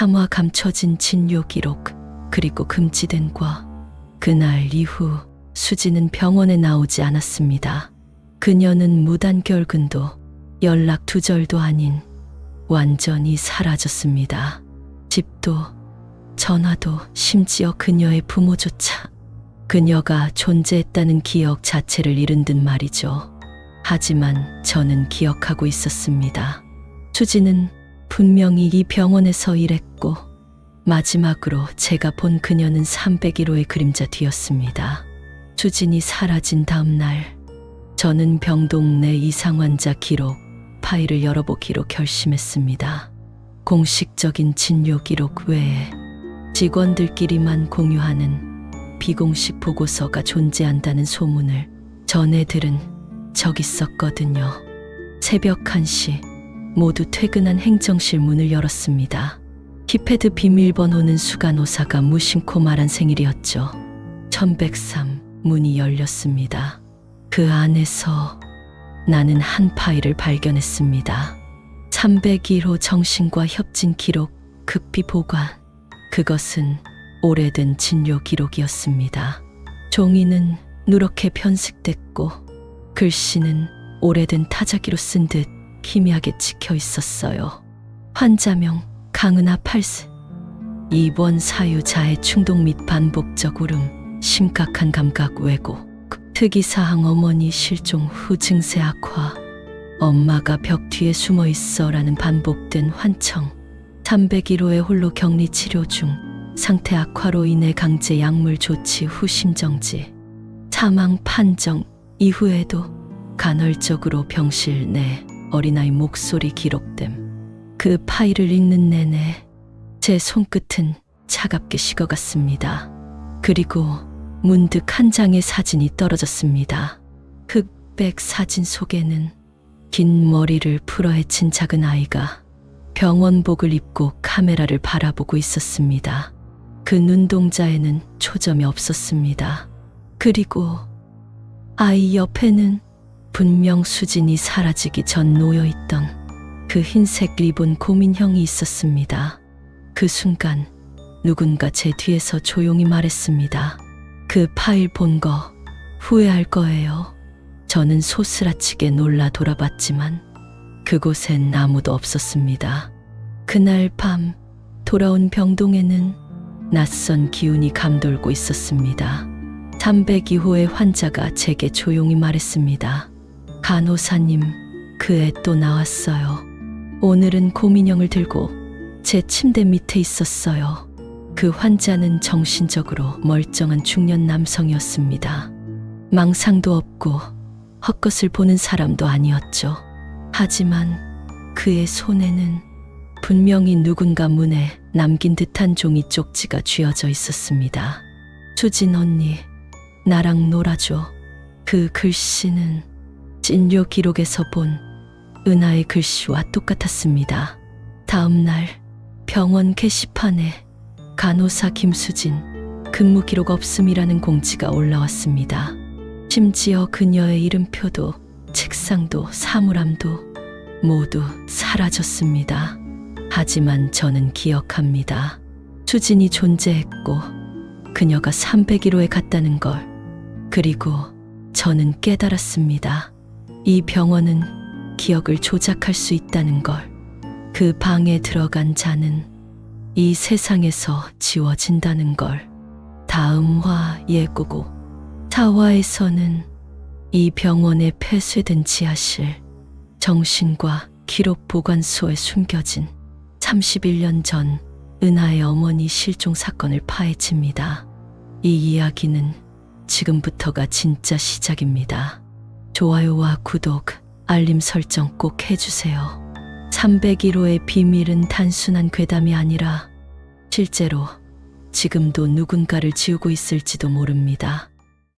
차마 감춰진 진료 기록, 그리고 금지된 과. 그날 이후 수지는 병원에 나오지 않았습니다. 그녀는 무단결근도 연락 두절도 아닌 완전히 사라졌습니다. 집도 전화도 심지어 그녀의 부모조차 그녀가 존재했다는 기억 자체를 잃은 듯 말이죠. 하지만 저는 기억하고 있었습니다. 수지는 분명히 이 병원에서 일했고 마지막으로 제가 본 그녀는 301호의 그림자 뒤였습니다. 수진이 사라진 다음 날 저는 병동 내 이상 환자 기록 파일을 열어보기로 결심했습니다. 공식적인 진료 기록 외에 직원들끼리만 공유하는 비공식 보고서가 존재한다는 소문을 전해 들은 적 있었거든요. 새벽 1시 모두 퇴근한 행정실 문을 열었습니다. 키패드 비밀번호는 수간호사가 무심코 말한 생일이었죠. 1103 문이 열렸습니다. 그 안에서 나는 한 파일을 발견했습니다. 301호 정신과 협진 기록 급히 보관. 그것은 오래된 진료 기록이었습니다. 종이는 누렇게 편식됐고 글씨는 오래된 타자기로 쓴 듯 희미하게 찍혀 있었어요. 환자명 강은하 팔스. 입원 사유 자해 충동 및 반복적 울음, 심각한 감각 왜곡, 특이사항 어머니 실종 후 증세 악화, 엄마가 벽 뒤에 숨어 있어라는 반복된 환청, 301호의 홀로 격리 치료 중, 상태 악화로 인해 강제 약물 조치 후 심정지, 사망 판정 이후에도 간헐적으로 병실 내 어린아이 목소리 기록됨. 그 파일을 읽는 내내 제 손끝은 차갑게 식어갔습니다. 그리고 문득 한 장의 사진이 떨어졌습니다. 흑백 사진 속에는 긴 머리를 풀어헤친 작은 아이가 병원복을 입고 카메라를 바라보고 있었습니다. 그 눈동자에는 초점이 없었습니다. 그리고 아이 옆에는 분명 수진이 사라지기 전 놓여있던 그 흰색 리본 고민형이 있었습니다. 그 순간 누군가 제 뒤에서 조용히 말했습니다. 그 파일 본 거 후회할 거예요. 저는 소스라치게 놀라 돌아봤지만 그곳엔 아무도 없었습니다. 그날 밤 돌아온 병동에는 낯선 기운이 감돌고 있었습니다. 302호의 환자가 제게 조용히 말했습니다. 간호사님, 그 애 또 나왔어요. 오늘은 고민형을 들고 제 침대 밑에 있었어요. 그 환자는 정신적으로 멀쩡한 중년 남성이었습니다. 망상도 없고 헛것을 보는 사람도 아니었죠. 하지만 그의 손에는 분명히 누군가 문에 남긴 듯한 종이 쪽지가 쥐어져 있었습니다. 수진 언니, 나랑 놀아줘. 그 글씨는 진료 기록에서 본 은하의 글씨와 똑같았습니다. 다음 날 병원 게시판에 간호사 김수진 근무 기록 없음이라는 공지가 올라왔습니다. 심지어 그녀의 이름표도 책상도 사물함도 모두 사라졌습니다. 하지만 저는 기억합니다. 수진이 존재했고 그녀가 301호에 갔다는 걸 그리고 저는 깨달았습니다. 이 병원은 기억을 조작할 수 있다는 걸. 그 방에 들어간 자는 이 세상에서 지워진다는 걸. 다음화 예고고. 타화에서는 이 병원의 폐쇄된 지하실, 정신과 기록 보관소에 숨겨진 31년 전 은하의 어머니 실종 사건을 파헤칩니다. 이 이야기는 지금부터가 진짜 시작입니다. 좋아요와 구독, 알림 설정 꼭 해주세요. 301호의 비밀은 단순한 괴담이 아니라 실제로 지금도 누군가를 지우고 있을지도 모릅니다.